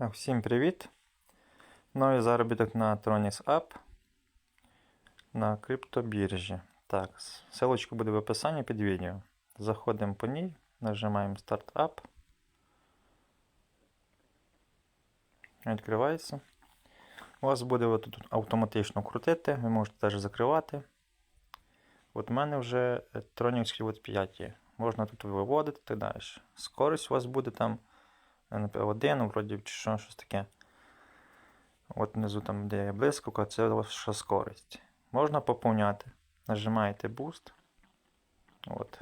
Всім привіт! Новий заробіток на Tronis App на криптобіржі. Так, ссылочка буде в описанні під відео. Заходимо по ній, нажимаємо Start App. Відкривається. У вас буде тут автоматично крутити, ви можете теж закривати. От в мене вже Tronix от 5 є. Можна тут виводити і так далі. Скорість у вас буде там НП1, вроді чи що, щось таке. От внизу там, де є блискавка, це ваша скорість. Можна поповняти. Нажимаєте Boost. От.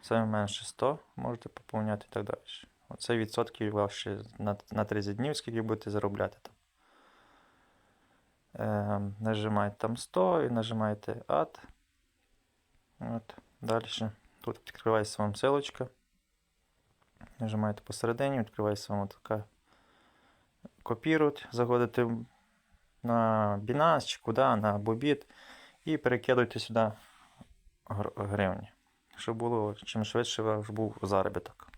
Це менше 100, можете поповняти і так далі. Оце відсотки ваші на, на 30 днів, скільки будете заробляти там. Е, нажимаєте там 100 і нажимаєте Add. От. Далі. Тут відкривається вам ссылочка. Нажимаєте посередині, відкривається вам така копірувати, заходите на Binance чи куди, на Bobit і перекидуйте сюди гривні. Щоб було чим швидше ваш був заробіток.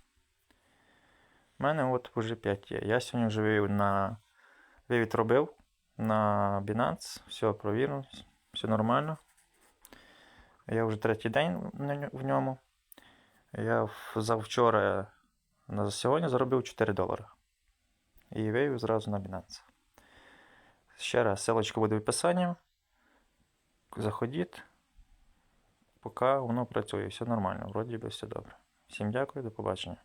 У мене от вже 5 є. Я сьогодні вже вивів на вивід робив на Binance, все провірив, все нормально. Я вже третій день в ньому. Я завчора на сьогодні заробив 4 долари. І вивів зразу на Binance. Ще раз, ссылочка буде в описанні. Заходіть, поки воно працює, все нормально, вроді би все добре. Всім дякую, до побачення.